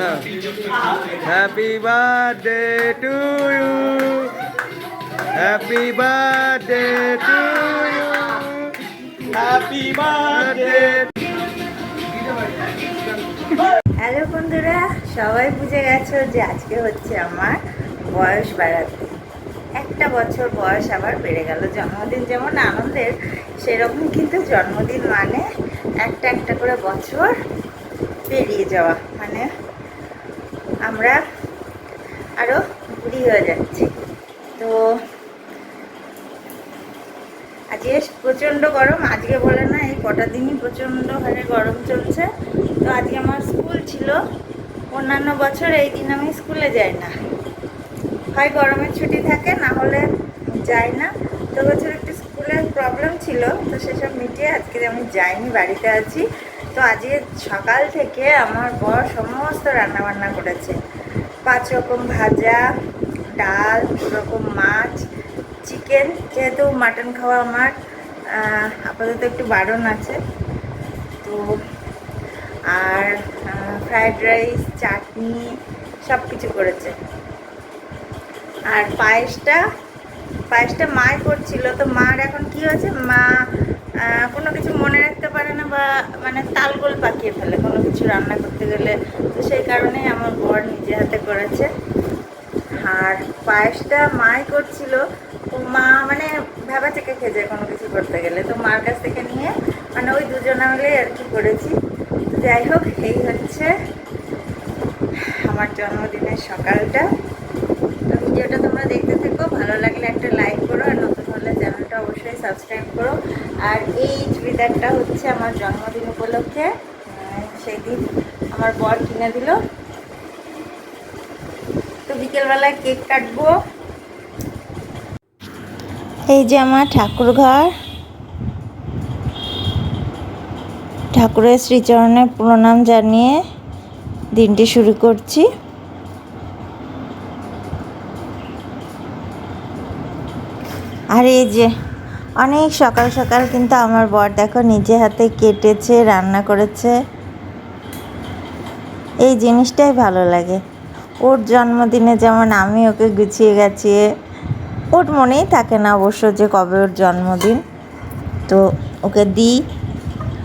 Happy birthday to you. Happy birthday to you. Happy birthday. Hello বন্ধুরা, সবাই বুঝে গেছো যে আজকে হচ্ছে আমার বয়স বাড়াতে একটা বছর বয়স আবার বেড়ে গেল জন্মদিন যেমন আনন্দের, সেরকম কিন্তু জন্মদিন মানে একটা একটা করে বছর পেরিয়ে যাওয়া মানে আমরা আরও বুড়ি হয়ে যাচ্ছি। তো আজকে প্রচণ্ড গরম, আজকে বলে না, এই কটা দিনই প্রচণ্ড হারে গরম চলছে। তো আজকে আমার স্কুল ছিল, অন্যান্য বছর এই দিন আমি স্কুলে যাই না। হয় গরমের ছুটি থাকে, না হলে যাই না। তো বছর একটু স্কুলের প্রবলেম ছিল, তো সেসব মিটিয়ে আজকে আমি যাইনি, বাড়িতে আছি। তো আজকে সকাল থেকে আমার বর সমস্ত রান্নাবান্না করেছে। পাঁচ রকম ভাজা, ডাল রকম মাছ, চিকেন, যেহেতু মাটন খাওয়া আমার আপাতত একটু বারণ আছে। তো, আর ফ্রায়েড রাইস, চাটনি সব কিছু করেছে। আর পায়েসটা পায়েসটা মাই করছিল। তো মার এখন কি হয়েছে? মা কোনো কিছু মনে রাখতে পারে না বা মানে তালগোল পাকিয়ে ফেলে, কোনো কিছু রান্না করতে গেলে। তো সেই কারণেই আমার বর নিজে হাতে করেছে। আর পায়েসটা মাই করছিল। তো মা মানে ভেবা থেকে খেয়ে কোনো কিছু করতে গেলে। তো মার কাছ থেকে নিয়ে মানে ওই দুজনা মিলেই আর কি করেছি। তো যাই হোক, এই হচ্ছে আমার জন্মদিনের সকালটা। তো ভিডিওটা তোমরা দেখতে থেকো। ভালো লাগলে একটা লাইক করো আর নতুন হলে চ্যানেলটা অবশ্যই সাবস্ক্রাইব করো আর এই চুড়িদারটা হচ্ছে আমার জন্মদিন উপলক্ষে আহ, সেই দিন আমার বর কিনে দিল। তো বিকেলবেলায় কেক কাটবো। এই যে আমার ঠাকুর ঘর। ঠাকুরের শ্রীচরণে প্রণাম জানিয়ে দিনটি শুরু করছি। আর এই যে অনেক সকাল সকাল কিন্তু আমার বর দেখো নিজে হাতে কেটেছে, রান্না করেছে। এই জিনিসটাই ভালো লাগে। ওর জন্মদিনে যেমন আমি ওকে গুছিয়ে গেছিয়ে, ওর মনেই থাকে না অবশ্য যে কবে ওর জন্মদিন। তো ওকে দিই।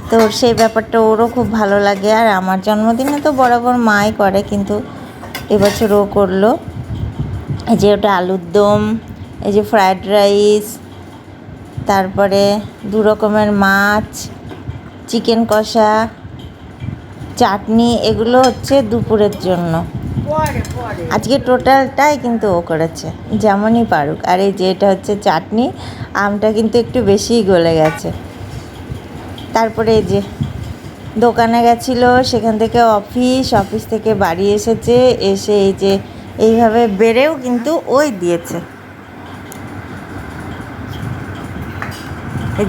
তো সেই ব্যাপারটা ওরও খুব ভালো লাগে। আর আমার জন্মদিনে তো বরাবর মাই করে, কিন্তু এবছর ও করল। এই যে ওটা আলুর দম, এই যে ফ্রায়েড রাইস তারপরে দু রকমের মাছ চিকেন কষা চাটনি এগুলো হচ্ছে দুপুরের জন্য। আজকে টোটালটাই কিন্তু ও করেছে যেমনই পারুক। আর এই যে এটা হচ্ছে চাটনি আমটা কিন্তু একটু বেশিই গলে গেছে। তারপরে এই যে দোকানে গেছিল সেখান থেকে অফিস অফিস থেকে বাড়ি এসেছে এসে এই যে এইভাবে বেড়েও কিন্তু ওই দিয়েছে।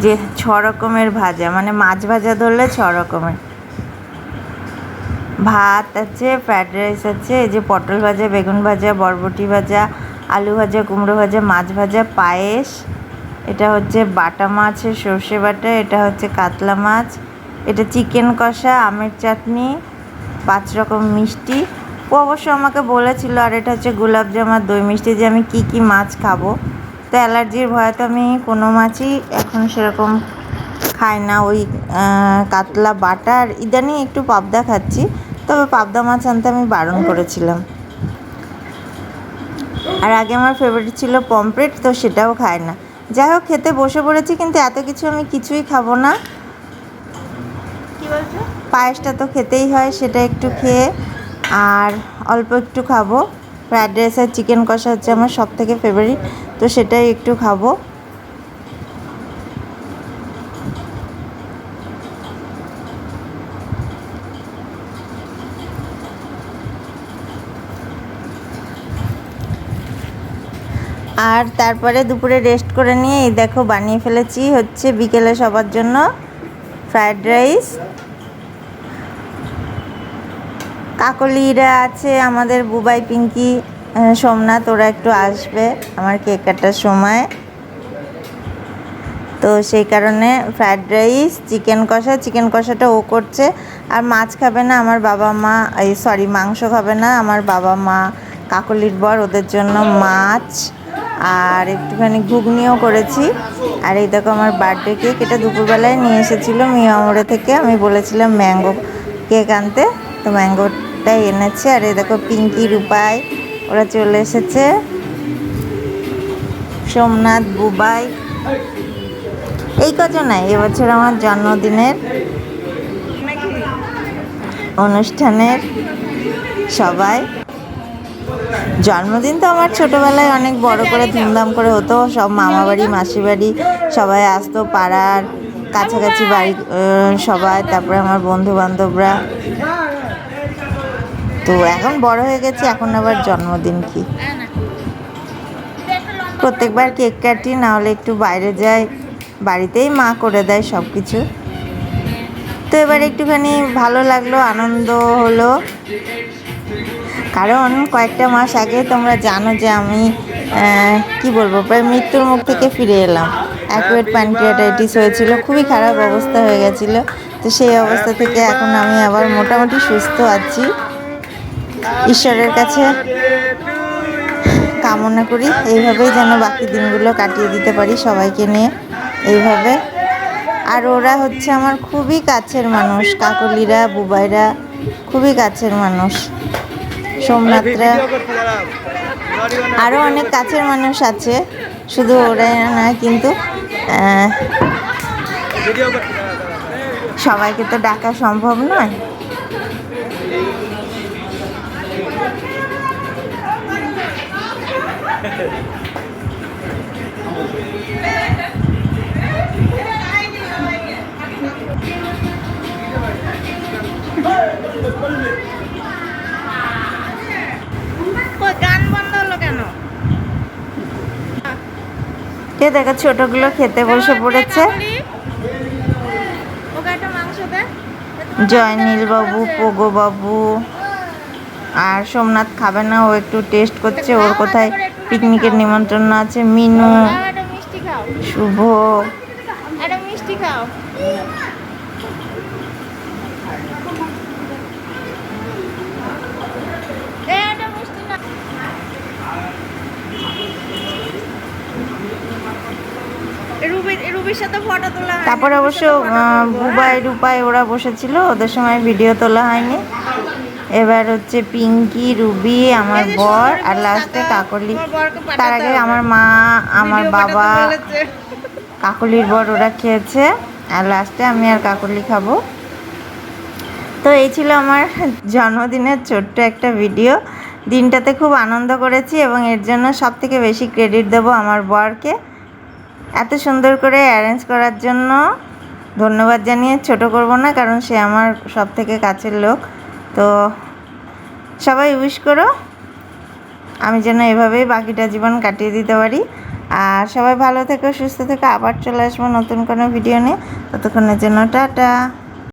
যে ছ রকমের ভাজা মানে মাছ ভাজা ধরলে ছ রকমের। ভাত আছে ফ্রায়েড রাইস আছে, এই যে পটল ভাজা, বেগুন ভাজা, বরবটি ভাজা, আলু ভাজা, কুমড়ো ভাজা, মাছ ভাজা, পায়েস, এটা হচ্ছে বাটা মাছের সর্ষে বাটা, এটা হচ্ছে কাতলা মাছ, এটা চিকেন কষা, আমের চাটনি, পাঁচ রকম মিষ্টি। ও অবশ্য আমাকে বলেছিল, আর এটা হচ্ছে গোলাপ জাম আর দই মিষ্টি, যে আমি কি কি মাছ খাব। তো অ্যালার্জির ভয়তে আমি কোনো মাছই এখন সেরকম খাই না। ওই কাতলা বাটার ইদানিং একটু পাবদা খাচ্ছি। তবে পাবদা মাছ আনতে আমি বারণ করেছিলাম। আর আগে আমার ফেভারিট ছিল পমপ্লেট তো সেটাও খায় না। যাই হোক খেতে বসে পড়েছি কিন্তু এত কিছু আমি কিছুই খাব না। কি পায়েসটা তো খেতেই হয় সেটা একটু খেয়ে আর অল্প একটু খাব। ফ্রায়েড রাইস আর চিকেন কষা হচ্ছে আমার সব থেকে ফেভারিট তো সেটাই একটু খাব। আর তারপরে দুপুরে রেস্ট করে নিয়ে এই দেখো বানিয়ে ফেলেছি হচ্ছে বিকেলে সবার জন্য ফ্রায়েড রাইস কাকলিরা আছে, আমাদের বুবাই, পিঙ্কি সোমনাথ, ওরা একটু আসবে আমার কেক কাটার সময়। তো সেই কারণে ফ্রায়েড রাইস, চিকেন কষা, চিকেন কষাটা ও করছে। আর মাছ খাবে না আমার বাবা মা, এই সরি, মাংস খাবে না আমার বাবা মা, কাকলির বর, ওদের জন্য মাছ। আর একটুখানি ঘুগনিও করেছি। আর এই দেখো আমার বার্থডে কেক এটা দুপুরবেলায় নিয়ে এসেছিল মিয়ামোড়ে থেকে। আমি বলেছিলাম ম্যাঙ্গো কেক আনতে, তো ম্যাঙ্গোটাই এনেছে, আর এই দেখো পিঙ্কি রূপাই। ওরা চলে এসেছে। সোমনাথ, বুবাই। এই কজনাই এবছর আমার জন্মদিনের অনুষ্ঠানের সবাই। জন্মদিন তো আমার ছোটবেলায় অনেক বড় করে ধুমধাম করে হতো, সব মামা বাড়ি মাসি বাড়ি সবাই আসতো পাড়ার কাছাকাছি বাড়ি সবাই, তারপরে আমার বন্ধু বান্ধবরা তো এখন বড় হয়ে গেছে, এখন আবার জন্মদিন কি? প্রত্যেকবার কেক কাটি, না হলে একটু বাইরে যাই, বাড়িতেই মা করে দেয় সব কিছু তো এবার একটুখানি ভালো লাগল, আনন্দ হলো। কারণ কয়েকটা মাস আগে তোমরা জানো যে আমি কি বলব, প্রায় মৃত্যুর মুখ থেকে ফিরে এলাম। অ্যাকুয়েট প্যানক্রিয়াটাইটিস হয়েছিল, খুবই খারাপ অবস্থা হয়ে গেছিল। তো সেই অবস্থা থেকে এখন আমি আবার মোটামুটি সুস্থ আছি। ঈশ্বরের কাছে কামনা করি। এইভাবেই যেন বাকি দিনগুলো কাটিয়ে দিতে পারি সবাইকে নিয়ে। এইভাবে। আর ওরা হচ্ছে আমার খুবই কাছের মানুষ, কাকলিরা, বুবাইরা, খুবই কাছের মানুষ। সোমনাথরা। আরও অনেক কাছের মানুষ আছে, শুধু ওরাই না, কিন্তু সবাইকে তো ডাকা সম্ভব নয়। কে দেখো ছোটগুলো খেতে বসে পড়েছে। জয়নীল বাবু পোগো বাবু আর সোমনাথ খাবে না ও একটু টেস্ট করছে ওর কোথায় পিকনিকের নিমন্ত্রণ আছে মিনু। শুভ। মিষ্টি খাও এই একটা মিষ্টি না রুবি রুবির সাথে ফটো তোলা হয়নি, তারপরে অবশ্য। বুবাই রূপাই ওরা বসেছিল ওদের সময় ভিডিও তোলা হয়নি। এবার হচ্ছে পিঙ্কি রুবি আমার বর আর লাস্টে কাকলি। তার আগে আমার মা আমার বাবা কাকলির বর ওরা খেয়েছে আর লাস্টে আমি আর কাকলি খাব। তো এই ছিল আমার জন্মদিনের ছোট্ট একটা ভিডিও দিনটাতে খুব আনন্দ করেছি এবং এর জন্য সব থেকে বেশি ক্রেডিট দেবো আমার বরকে। এত সুন্দর করে অ্যারেঞ্জ করার জন্য ধন্যবাদ জানিয়ে ছোট করব না, কারণ সে আমার সব থেকে কাছের লোক। তো সবাই উইশ করো, আমি যেন এভাবেই বাকিটা জীবন কাটিয়ে দিতে পারি। আর সবাই ভালো থেকো, সুস্থ থেকো, আবার চলে আসব নতুন কোনো ভিডিও নিয়ে। ততক্ষণের জন্য টাটা।